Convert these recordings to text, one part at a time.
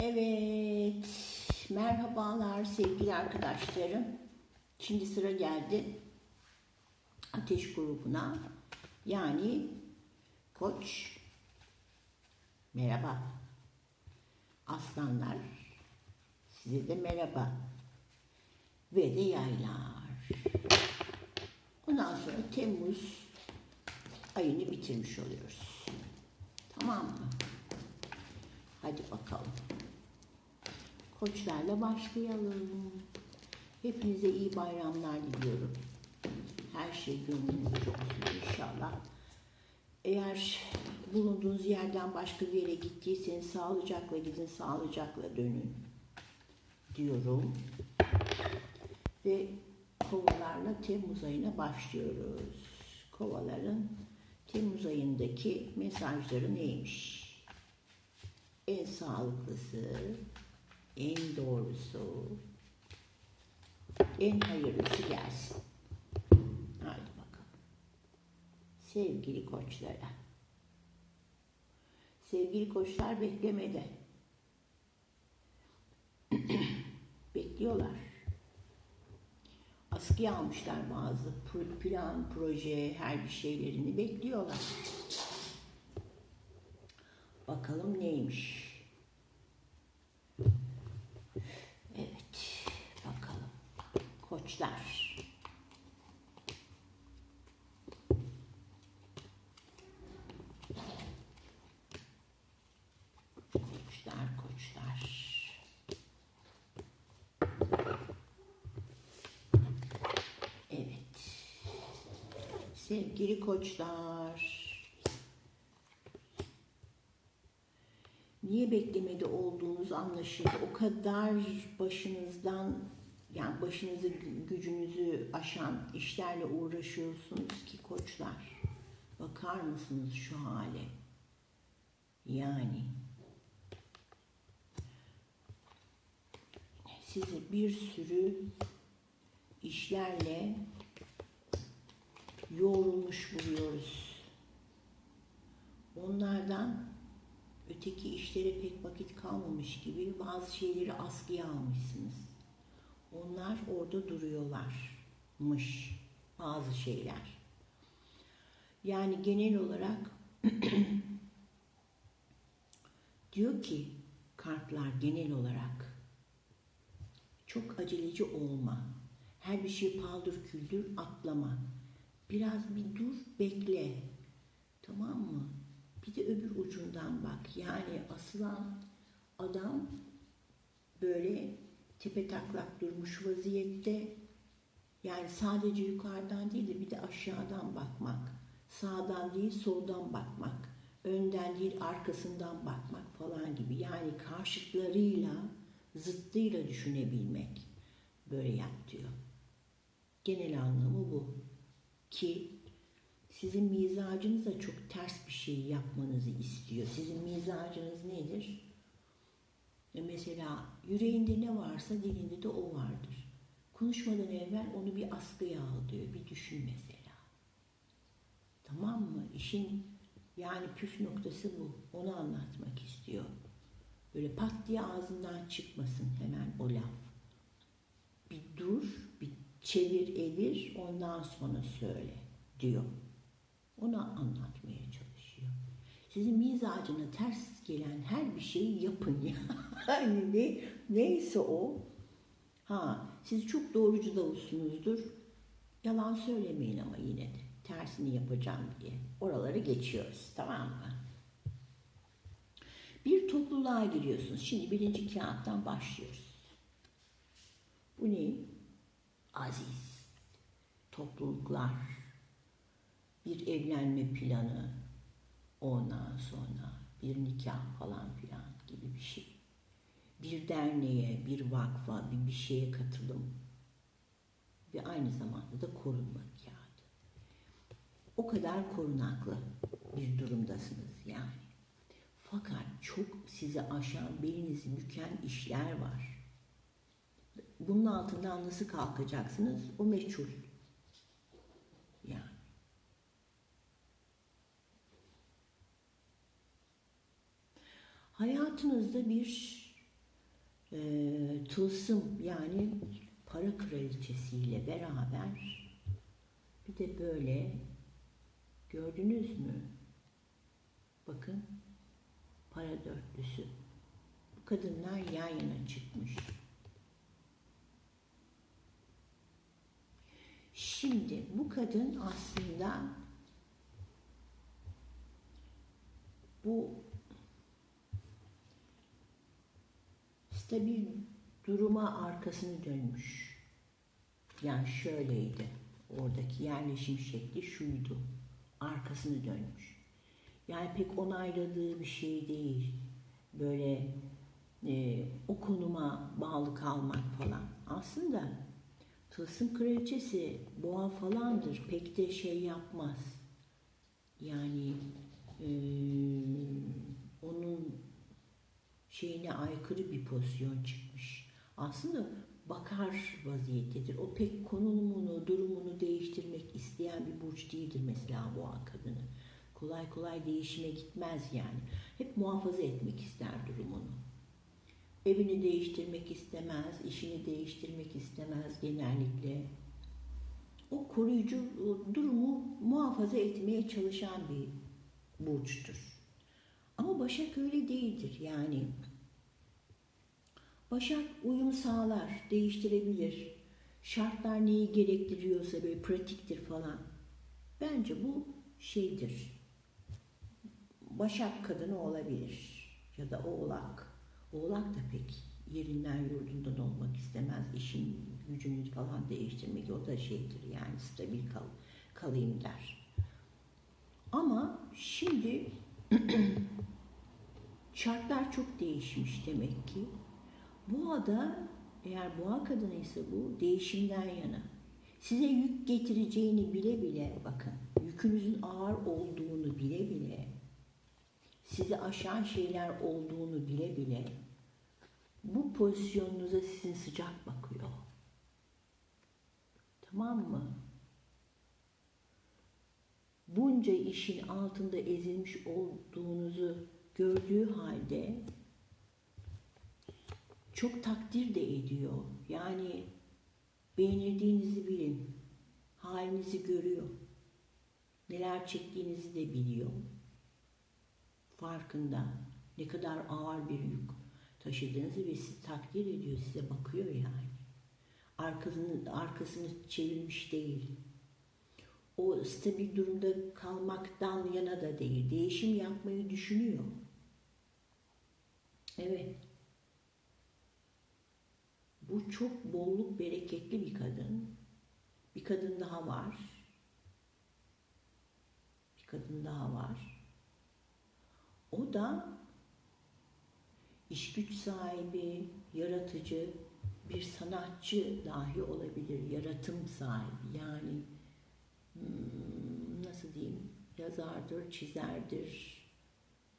Evet, merhabalar sevgili arkadaşlarım. Şimdi sıra geldi ateş grubuna. Yani koç, merhaba. Aslanlar, size de merhaba. Ve de yaylar. Ondan sonra Temmuz ayını bitirmiş oluyoruz. Tamam mı? Hadi bakalım. Koçlarla başlayalım. Hepinize iyi bayramlar diliyorum. Her şey gönlünüzce olsun inşallah. Eğer bulunduğunuz yerden başka bir yere gittiyseniz sağlıcakla gidin, sağlıcakla dönün diyorum. Ve kovalarla Temmuz ayına başlıyoruz. Kovaların Temmuz ayındaki mesajları neymiş? En sağlıklısı, en doğrusu, en hayırlısı gelsin. Hadi bakalım. Sevgili koçlara. Sevgili koçlar beklemede. Bekliyorlar. Askıya almışlar bazı plan, proje, her bir şeylerini bekliyorlar. Bakalım neymiş. Evet, bakalım. Koçlar. Koçlar, koçlar. Evet. Sevgili koçlar. Niye beklemede olduğunuz anlaşıldı. O kadar başınızdan yani başınızı gü- gücünüzü aşan işlerle uğraşıyorsunuz ki koçlar. Bakar mısınız şu hale? Yani sizi bir sürü işlerle yoğrulmuş buluyoruz. Onlardan öteki işlere pek vakit kalmamış gibi bazı şeyleri askıya almışsınız. Onlar orada duruyorlarmış bazı şeyler. Yani genel olarak diyor ki kartlar genel olarak çok aceleci olma. Her bir şey paldır küldür atlama. Biraz bir dur bekle. Tamam mı? Bir de öbür ucundan bak. Yani asılan adam böyle tepe taklak durmuş vaziyette. Yani sadece yukarıdan değil de bir de aşağıdan bakmak. Sağdan değil soldan bakmak. Önden değil arkasından bakmak falan gibi. Yani karşıtlarıyla zıttıyla düşünebilmek. Böyle yap diyor. Genel anlamı bu. Ki sizin mizacınız da çok ters bir şey yapmanızı istiyor. Sizin mizacınız nedir? E mesela yüreğinde ne varsa dilinde de o vardır. Konuşmadan evvel onu bir askıya al diyor. Bir düşün mesela. Tamam mı? İşin yani püf noktası bu. Onu anlatmak istiyor. Böyle pat diye ağzından çıkmasın hemen o laf. Bir dur, bir çevir evir ondan sonra söyle diyor. Onu anlatmaya çalışıyor. Sizin mizacına ters gelen her bir şeyi yapın ya. Hani ne, neyse o. Ha, siz çok doğrucu davulsunuzdur. Yalan söylemeyin ama yine de. Tersini yapacağım diye. Oraları geçiyoruz. Tamam mı? Bir topluluğa giriyorsunuz. Şimdi birinci kağıttan başlıyoruz. Bu ne? Aziz. Topluluklar. Bir evlenme planı. Ondan sonra bir nikah falan filan gibi bir şey. Bir derneğe, bir vakfa, bir bir şeye katılım. Ve aynı zamanda da korunma kağıdı. O kadar korunaklı bir durumdasınız yani. Fakat çok sizi aşan, belinizi büken işler var. Bunun altından nasıl kalkacaksınız? O meçhul. Yani. Hayatınızda bir e, tılsım yani para kraliçesiyle beraber bir de böyle gördünüz mü? Bakın para dörtlüsü. Bu kadınlar yan yana çıkmış. Şimdi bu kadın aslında bu stabil duruma arkasını dönmüş. Yani şöyleydi. Oradaki yerleşim şekli şuydu. Arkasını dönmüş. Yani pek onayladığı bir şey değil. Böyle e, o konuma bağlı kalmak falan. Aslında Tılsım kraliçesi boğa falandır. Pek de şey yapmaz. Yani e, onun şeyine aykırı bir pozisyon çıkmış. Aslında bakar vaziyettedir. O pek konumunu, durumunu değiştirmek isteyen bir burç değildir mesela boğa kadını. Kolay kolay değişime gitmez yani. Hep muhafaza etmek ister durumunu. Evini değiştirmek istemez, işini değiştirmek istemez genellikle. O koruyucu durumu muhafaza etmeye çalışan bir burçtur. Ama Başak öyle değildir yani. Başak uyum sağlar, değiştirebilir. Şartlar neyi gerektiriyorsa böyle pratiktir falan. Bence bu şeydir. Başak kadını olabilir ya da oğlak. Oğlak da pek yerinden yurdundan olmak istemez. İşin gücünü falan değiştirmek o da şeydir yani stabil kal, kalayım der. Ama şimdi şartlar çok değişmiş demek ki. Boğa da eğer boğa kadınıysa bu değişimden yana. Size yük getireceğini bile bile bakın yükünüzün ağır olduğunu bile bile sizi aşan şeyler olduğunu bile bile bu pozisyonunuza sizin sıcak bakıyor. Tamam mı? Bunca işin altında ezilmiş olduğunuzu gördüğü halde çok takdir de ediyor. Yani beğenildiğinizi bilin. Halinizi görüyor. Neler çektiğinizi de biliyor farkında. Ne kadar ağır bir yük taşıdığınızı ve sizi takdir ediyor, size bakıyor yani. Arkasını, arkasını çevirmiş değil. O stabil durumda kalmaktan yana da değil. Değişim yapmayı düşünüyor. Evet. Bu çok bolluk bereketli bir kadın. Bir kadın daha var. Bir kadın daha var. O da iş güç sahibi, yaratıcı, bir sanatçı dahi olabilir, yaratım sahibi. Yani hmm, nasıl diyeyim, yazardır, çizerdir,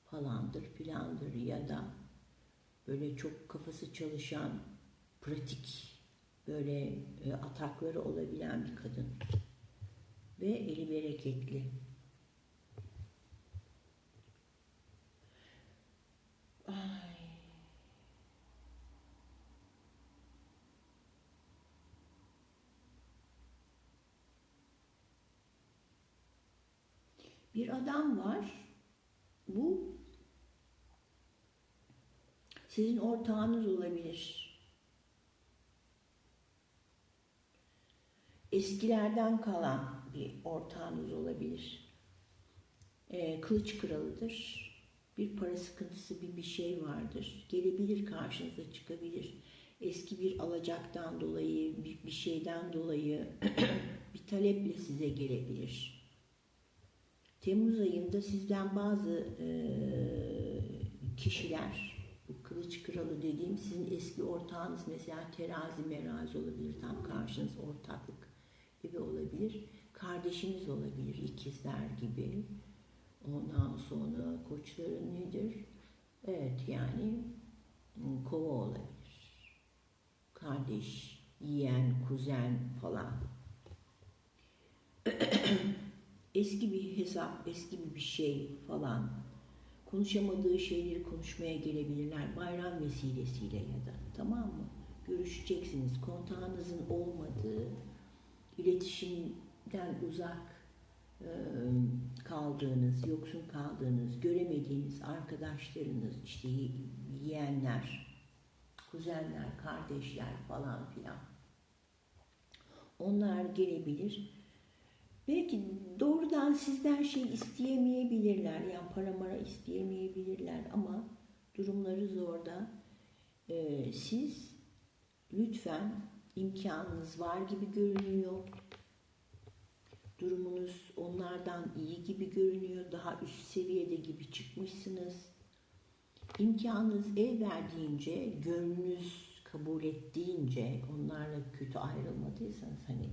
falandır, filandır ya da böyle çok kafası çalışan, pratik, böyle e, atakları olabilen bir kadın. Ve eli bereketli. Ay. Bir adam var. Bu sizin ortağınız olabilir. Eskilerden kalan bir ortağınız olabilir. Ee, kılıç kralıdır bir para sıkıntısı bir bir şey vardır. Gelebilir karşınıza çıkabilir. Eski bir alacaktan dolayı, bir, bir şeyden dolayı bir taleple size gelebilir. Temmuz ayında sizden bazı e, kişiler, bu kılıç kralı dediğim sizin eski ortağınız mesela terazi merazi olabilir, tam karşınız ortaklık gibi olabilir. Kardeşiniz olabilir, ikizler gibi Ondan sonra koçların nedir? Evet yani kova olabilir. Kardeş, yeğen, kuzen falan. eski bir hesap, eski bir şey falan. Konuşamadığı şeyleri konuşmaya gelebilirler bayram vesilesiyle ya da tamam mı? Görüşeceksiniz. Kontağınızın olmadığı, iletişimden uzak e, kaldığınız, yoksun kaldığınız, göremediğiniz arkadaşlarınız, işte ye- yeğenler, kuzenler, kardeşler falan filan. Onlar gelebilir. Belki doğrudan sizden şey isteyemeyebilirler. Yani para mara isteyemeyebilirler ama durumları zorda. Ee, siz lütfen imkanınız var gibi görünüyor. Durumunuz onlardan iyi gibi görünüyor. Daha üst seviyede gibi çıkmışsınız. İmkanınız el verdiğince, gönlünüz kabul ettiğince, onlarla kötü ayrılmadıysanız hani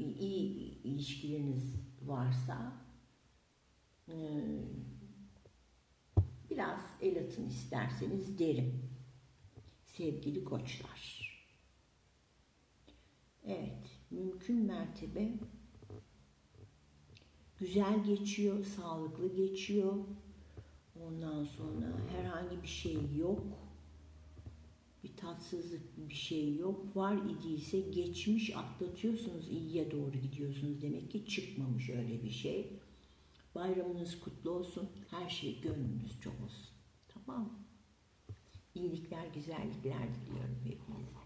iyi ilişkileriniz varsa e, biraz el atın isterseniz derim. Sevgili koçlar. Evet, mümkün mertebe güzel geçiyor, sağlıklı geçiyor. Ondan sonra herhangi bir şey yok. Bir tatsızlık bir şey yok. Var idiyse geçmiş atlatıyorsunuz, iyiye doğru gidiyorsunuz. Demek ki çıkmamış öyle bir şey. Bayramınız kutlu olsun. Her şey gönlünüz çok olsun. Tamam mı? İyilikler, güzellikler diliyorum hepinize.